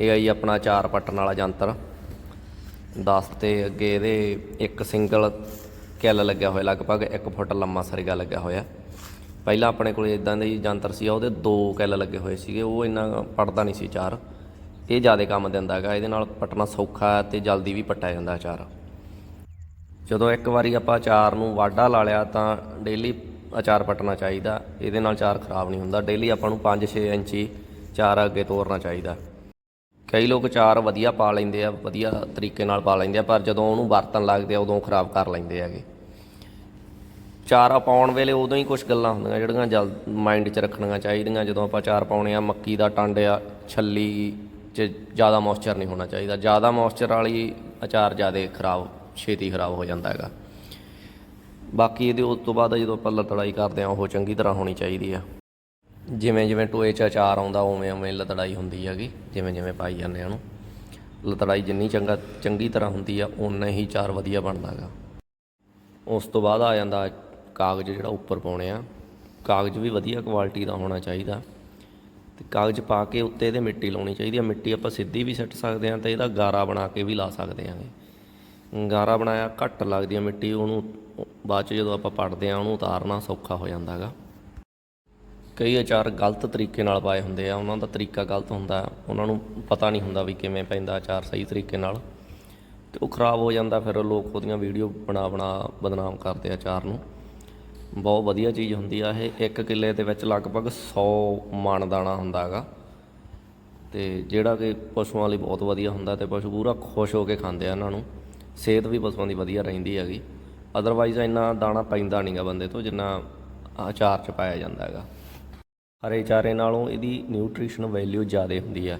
ਇਹ ਆ ਜੀ ਆਪਣਾ ਚਾਰ ਪੱਟਣ ਵਾਲਾ ਯੰਤਰ 10 ਤੇ ਅੱਗੇ ਇਹਦੇ ਇੱਕ ਸਿੰਗਲ ਕਿੱਲ ਲੱਗਿਆ ਹੋਇਆ, ਲਗਭਗ 1 ਫੁੱਟ ਲੰਮਾ ਸਰੀਗਾ ਲੱਗਿਆ ਹੋਇਆ। ਪਹਿਲਾਂ ਆਪਣੇ ਕੋਲ ਇਦਾਂ ਦੇ ਯੰਤਰ ਸੀ ਉਹਦੇ ਦੋ ਕਿੱਲ ਲੱਗੇ ਹੋਏ ਸੀਗੇ, ਉਹ ਇੰਨਾ ਪੜਦਾ ਨਹੀਂ ਸੀ ਚਾਰ। ਇਹ ਜ਼ਿਆਦਾ ਕੰਮ ਦਿੰਦਾ ਹੈਗਾ, ਇਹਦੇ ਨਾਲ ਪਟਣਾ ਸੌਖਾ ਹੈ ਤੇ ਜਲਦੀ ਵੀ ਪੱਟਿਆ ਜਾਂਦਾ ਅਚਾਰ ਜਦੋਂ ਇੱਕ ਵਾਰੀ ਆਪਾਂ ਅਚਾਰ ਨੂੰ ਵਾਢਾ ਲਾ ਲਿਆ ਤਾਂ ਡੇਲੀ ਅਚਾਰ ਪਟਣਾ ਚਾਹੀਦਾ, ਇਹਦੇ ਨਾਲ ਅਚਾਰ ਖਰਾਬ ਨਹੀਂ ਹੁੰਦਾ। ਡੇਲੀ ਆਪਾਂ ਨੂੰ 5-6 ਇੰਚੀ ਚਾਰ ਅੱਗੇ ਤੋਰਨਾ ਚਾਹੀਦਾ। ਕਈ ਲੋਕ ਚਾਰ ਵਧੀਆ ਪਾ ਲੈਂਦੇ ਆ, ਵਧੀਆ ਤਰੀਕੇ ਨਾਲ ਪਾ ਲੈਂਦੇ ਆ, ਪਰ ਜਦੋਂ ਉਹਨੂੰ ਵਰਤਣ ਲੱਗਦੇ ਆ, ਉਦੋਂ ਖਰਾਬ ਕਰ ਲੈਂਦੇ ਹੈਗੇ। ਚਾਰਾ ਪਾਉਣ ਵੇਲੇ ਉਦੋਂ ਹੀ ਕੁਝ ਗੱਲਾਂ ਹੁੰਦੀਆਂ, ਜਿਹੜੀਆਂ ਜਲ ਮਾਈਂਡ 'ਚ ਰੱਖਣੀਆਂ ਚਾਹੀਦੀਆਂ। ਜਦੋਂ ਆਪਾਂ ਚਾਰ ਪਾਉਣੇ ਆ, ਮੱਕੀ ਦਾ ਟੰਡ ਆ, ਛੱਲੀ 'ਚ ਜ਼ਿਆਦਾ ਮੋਇਸਚਰ ਨਹੀਂ ਹੋਣਾ ਚਾਹੀਦਾ। ਜ਼ਿਆਦਾ ਮੋਇਸਚਰ ਵਾਲੀ ਅਚਾਰ ਜ਼ਿਆਦਾ ਖਰਾਬ, ਛੇਤੀ ਖਰਾਬ ਹੋ ਜਾਂਦਾ ਹੈਗਾ। ਬਾਕੀ ਇਹਦੇ ਉਸ ਤੋਂ ਬਾਅਦ ਜਦੋਂ ਆਪਾਂ ਲਤੜਾਈ ਕਰਦੇ ਆ, ਉਹ ਚੰਗੀ ਤਰ੍ਹਾਂ ਹੋਣੀ ਚਾਹੀਦੀ ਆ। ਜਿਵੇਂ ਜਿਵੇਂ ਟੋਏ 'ਚ ਅਚਾਰ ਆਉਂਦਾ, ਉਵੇਂ ਉਵੇਂ ਲਤੜਾਈ ਹੁੰਦੀ ਹੈਗੀ, ਜਿਵੇਂ ਜਿਵੇਂ ਪਾਈ ਜਾਂਦੇ ਆ ਉਹਨੂੰ। ਲਤੜਾਈ ਜਿੰਨੀ ਚੰਗਾ, ਚੰਗੀ ਤਰ੍ਹਾਂ ਹੁੰਦੀ ਆ ਉਨਾ ਹੀ ਚਾਰ ਵਧੀਆ ਬਣਦਾ ਹੈਗਾ। ਉਸ ਤੋਂ ਬਾਅਦ ਆ ਜਾਂਦਾ ਕਾਗਜ਼ ਜਿਹੜਾ ਉੱਪਰ ਪਾਉਣੇ ਆ। ਕਾਗਜ਼ ਵੀ ਵਧੀਆ ਕੁਆਲਿਟੀ ਦਾ ਹੋਣਾ ਚਾਹੀਦਾ। ਤੇ ਕਾਗਜ਼ ਪਾ ਕੇ ਉੱਤੇ ਇਹਦੇ ਮਿੱਟੀ ਲਾਉਣੀ ਚਾਹੀਦੀ ਆ। ਮਿੱਟੀ ਆਪਾਂ ਸਿੱਧੀ ਵੀ ਸਿੱਟ ਸਕਦੇ ਆ ਤੇ ਇਹਦਾ ਗਾਰਾ ਬਣਾ ਕੇ ਵੀ ਲਾ ਸਕਦੇ ਆਂਗੇ ਗਾਰਾ ਬਣਾਇਆ ਘੱਟ ਲੱਗਦੀ ਆ ਮਿੱਟੀ, ਉਹਨੂੰ ਬਾਅਦ ਚ ਜਦੋਂ ਆਪਾਂ ਪੜਦੇ ਆ, ਉਹਨੂੰ ਉਤਾਰਨਾ ਸੌਖਾ ਹੋ ਜਾਂਦਾ ਹੈਗਾ। ਕਈ ਅਚਾਰ ਗਲਤ ਤਰੀਕੇ ਨਾਲ ਪਾਏ ਹੁੰਦੇ ਆ, ਉਹਨਾਂ ਦਾ ਤਰੀਕਾ ਗਲਤ ਹੁੰਦਾ, ਉਹਨਾਂ ਨੂੰ ਪਤਾ ਨਹੀਂ ਹੁੰਦਾ ਵੀ ਕਿਵੇਂ ਪੈਂਦਾ ਅਚਾਰ ਸਹੀ ਤਰੀਕੇ ਨਾਲ। ਤੇ ਉਹ ਖਰਾਬ ਹੋ ਜਾਂਦਾ, ਫਿਰ ਲੋਕ ਉਹਦੀਆਂ ਵੀਡੀਓ ਬਣਾ ਬਣਾ ਬਦਨਾਮ ਕਰਦੇ ਆ ਅਚਾਰ ਨੂੰ। ਬਹੁਤ ਵਧੀਆ ਚੀਜ਼ ਹੁੰਦੀ ਆ ਇਹ, ਇੱਕ ਕਿੱਲੇ ਦੇ ਵਿੱਚ ਲਗਭਗ 100 ਮਣ ਦਾਣਾ ਹੁੰਦਾ ਹੈਗਾ। ਤੇ ਜਿਹੜਾ ਕਿ ਪਸ਼ੂਆਂ ਲਈ ਬਹੁਤ ਵਧੀਆ ਹੁੰਦਾ ਤੇ ਪਸ਼ੂ ਪੂਰਾ ਖੁਸ਼ ਹੋ ਕੇ ਖਾਂਦੇ ਆ ਇਹਨਾਂ ਨੂੰ। ਸਿਹਤ ਵੀ ਪਸ਼ੂਆਂ ਦੀ ਵਧੀਆ ਰਹਿੰਦੀ ਹੈਗੀ। ਅਦਰਵਾਈਜ਼ ਇੰਨਾ ਦਾਣਾ ਪੈਂਦਾ ਨਹੀਂਗਾ ਬੰਦੇ ਤੋਂ, ਜਿੰਨਾ ਅਚਾਰ ਚ ਪਾਇਆ ਜਾਂਦਾ ਹੈਗਾ। ਹਰੇ ਚਾਰੇ ਨਾਲੋਂ ਇਹਦੀ ਨਿਊਟ੍ਰੀਸ਼ਨ ਵੈਲਿਊ ਜ਼ਿਆਦਾ ਹੁੰਦੀ ਆ।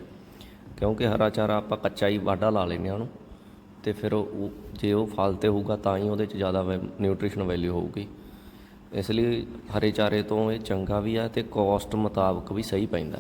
ਕਿਉਂਕਿ ਹਰਾ ਚਾਰਾ ਆਪਾਂ ਕੱਚਾ ਹੀ ਵਾਢਾ ਲਾ ਲੈਂਦੇ ਆ ਉਹਨੂੰ, ਤੇ ਫਿਰ ਉਹ ਜੇ ਉਹ ਫਲ ਤੇ ਹੋਊਗਾ ਤਾਂ ਹੀ ਉਹਦੇ ਚ ਜ਼ਿਆਦਾ ਨਿਊਟ੍ਰੀਸ਼ਨ ਵੈਲਿਊ ਹੋਊਗੀ। ਇਸ ਲਈ ਹਰੇ ਚਾਰੇ ਤੋਂ ਇਹ ਚੰਗਾ ਵੀ ਆ ਤੇ ਕੋਸਟ ਮੁਤਾਬਕ ਵੀ ਸਹੀ ਪੈਂਦਾ।